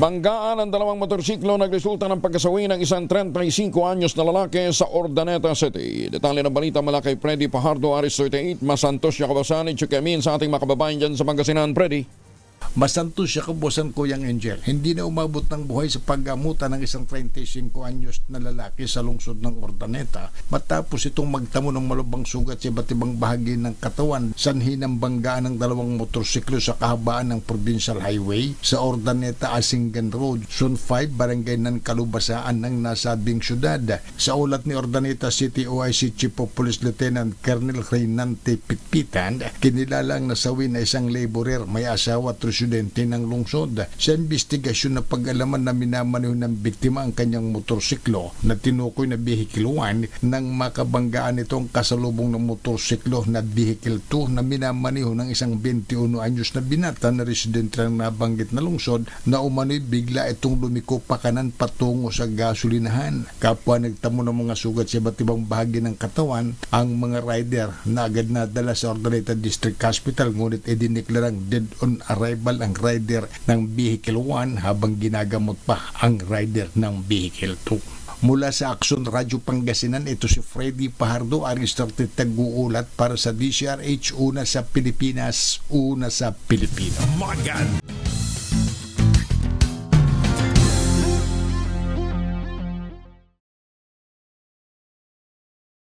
Banggaan ang dalawang motorsiklo nagresulta ng pagkasawi ng isang 35 anyos na lalaki sa Ordaneta City. Detalye ng balita mula kay Freddy Pajardo, Aris 38, Masantos, Yacabasan, Chukamin sa ating makababayan dyan sa Pangasinan, Freddy. Masanto siya kabusan ko yung Angel. Hindi na umabot ng buhay sa paggamutan ng isang 35 anyos na lalaki sa lungsod ng Ordaneta matapos itong magtamo ng malubang sugat sa iba't ibang bahagi ng katawan sanhi ng banggaan ng dalawang motorsiklo sa kahabaan ng Provincial Highway sa Ordaneta Asingan Road, Zone 5, Barangay ng Kalubasaan ng nasabing syudad. Sa ulat ni Ordaneta City OIC Chief of Police Lieutenant Colonel Reynante Pitpitan, kinilala ang nasawi na isang laborer may asawa at residente ng lungsod. Sa investigasyon na pag-alaman na minamaneho ng biktima ang kanyang motorsiklo na tinukoy na 1 nang makabanggaan itong kasalubong ng motorsiklo na Vehicle 2 na minamaneho ng isang 21 anyos na binata na residente ng nabanggit na lungsod na umano'y bigla itong lumiko pa kanan patungo sa gasolinahan. Kapwa nagtamo ng mga sugat sa iba't ibang bahagi ng katawan ang mga rider na agad nadala sa Ordaneta District Hospital ngunit idineklarang dead on arrival ang rider ng Vehicle 1 habang ginagamot pa ang rider ng Vehicle 2. Mula sa Action Radio Pangasinan, ito si Freddy Pahardo, Aristorte Taguulat para sa DCRH, una sa Pilipinas, una sa Pilipino. Magan